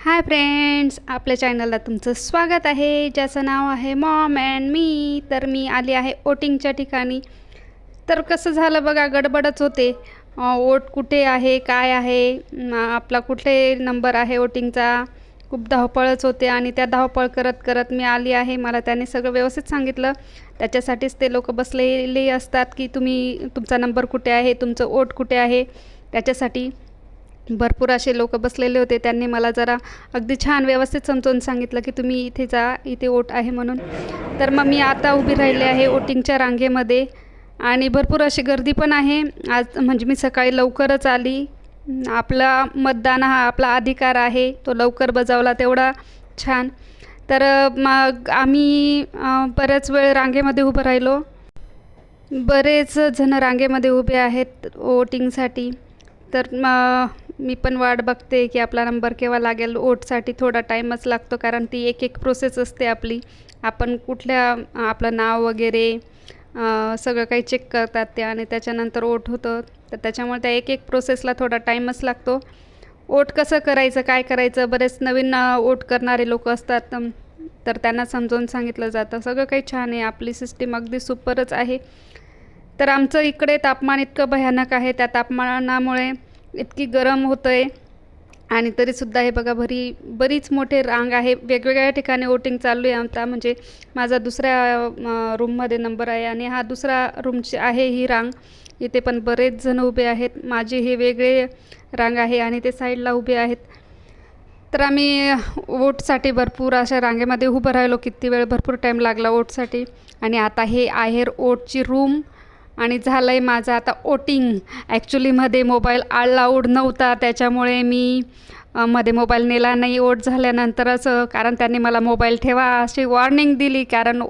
Hi friends आपल्या चॅनलला तुमचं स्वागत आहे. ज्याचं नाव आहे मॉम अँड मी तर मी आली आहे ओटिंगच्या ठिकाणी. तर कसं झालं बघा गडबडच होते. ओट कुठे आहे काय आहे? आपला कुठे नंबर आहे ओटिंगचा? खूप धावपळच होते आणि त्या धावपळ करत करत मी आली आहे. मला त्याने सगळं व्यवस्थित सांगितलं. त्याच्यासाठीच ते लोक बसलेले असतात की तुम्ही तुमचा नंबर कुठे आहे? तुमचं ओट कुठे आहे? त्याच्यासाठी भरपूर असे लोक बसलेले होते. त्यांनी मला जरा अगदी छान व्यवस्थित समजावून सांगितलं की तुम्ही इथे जा इथे ओट आहे म्हणून. तर मग मी आता उभी राहिले आहे ओटिंगच्या रांगेमध्ये. आणि भरपूर अशी गर्दी पण आहे. आज म्हणजे मी सकाळी लवकरच आली. आपला मतदान हा आपला अधिकार आहे. तो लवकर बजावला तेवढा छान. तर मग आम्ही बऱ्याच वेळ रांगेमध्ये उभं राहिलो. बरेच जण रांगेमध्ये उभे आहेत वोटिंगसाठी तर मग मी पण वाट बघते की आपला नंबर केव्हा लागेल. ओटसाठी थोडा टाईमच लागतो कारण ती एक एक प्रोसेस असते आपली. आपण कुठल्या आपलं नाव वगैरे सगळं काही चेक करतात ते आणि त्याच्यानंतर ओट होतं. तर त्याच्यामुळे त्या एक एक प्रोसेसला थोडा टाईमच लागतो. ओट कसं करायचं काय करायचं? बरेच नवीन ओट करणारे लोक असतात. तर त्यांना समजावून सांगितलं जातं. सगळं काही छान आहे. आपली सिस्टीम अगदी सुपरच आहे. तर आमचं इकडे तापमान इतकं भयानक आहे. त्या तापमानामुळे इतकी गरम होतं आहे आणि तरीसुद्धा हे बघा भरी बरीच मोठे रांग आहे. वेगवेगळ्या ठिकाणी वोटिंग चालू आहे. आमचा म्हणजे माझा दुसऱ्या रूममध्ये नंबर आहे आणि हा दुसरा रूमची आहे ही रांग. इथे पण बरेच जण उभे आहेत. माझे हे वेगळे रांग आहे आणि ते साईडला उभे आहेत. तर आम्ही वोटसाठी भरपूर अशा रांगेमध्ये उभं राहिलो. किती वेळ भरपूर टाईम लागला वोटसाठी आणि आता हे आहेर ओटची रूम आणि झालं आहे माझं आता ओटिंग. ॲक्च्युलीमध्ये मोबाईल अलाउड नव्हता. त्याच्यामुळे मी मध्ये मोबाईल नेला नाही. ओट झाल्यानंतरच कारण त्यांनी मला मोबाईल ठेवा अशी वॉर्निंग दिली कारण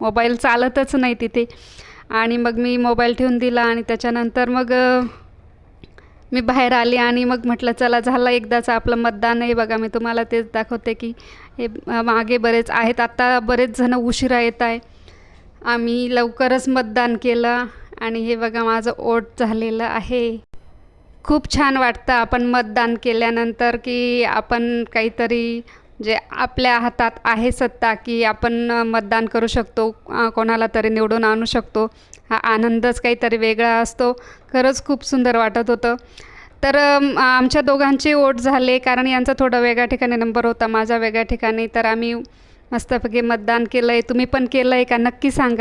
मोबाईल चालतच नाही तिथे. आणि मग मी मोबाईल ठेवून दिला आणि त्याच्यानंतर मग मी बाहेर आली आणि मग म्हटलं चला झालं एकदाचं आपलं मतदान आहे. बघा मी तुम्हाला तेच दाखवते की हे मागे बरेच आहेत. आत्ता बरेच जण उशिरा येत आहे आम्ही लवकरच मतदान केलं. आणि हे बघा माझं ओट झालेलं आहे. खूप छान वाटतं आपण मतदान केल्यानंतर की आपण काहीतरी जे आपल्या हातात आहे सत्ता की आपण मतदान करू शकतो कोणाला तरी निवडून आणू शकतो. हा आनंदच काहीतरी वेगळा असतो. खरंच खूप सुंदर वाटत होतं. तर आमच्या दोघांचे ओट झाले कारण यांचा थोडा वेगळ्या ठिकाणी नंबर होता माझा वेगळ्या ठिकाणी. तर आम्ही मस्तपैकी मतदान केलं आहे तुम्ही पण केलं आहे का? नक्की सांगा.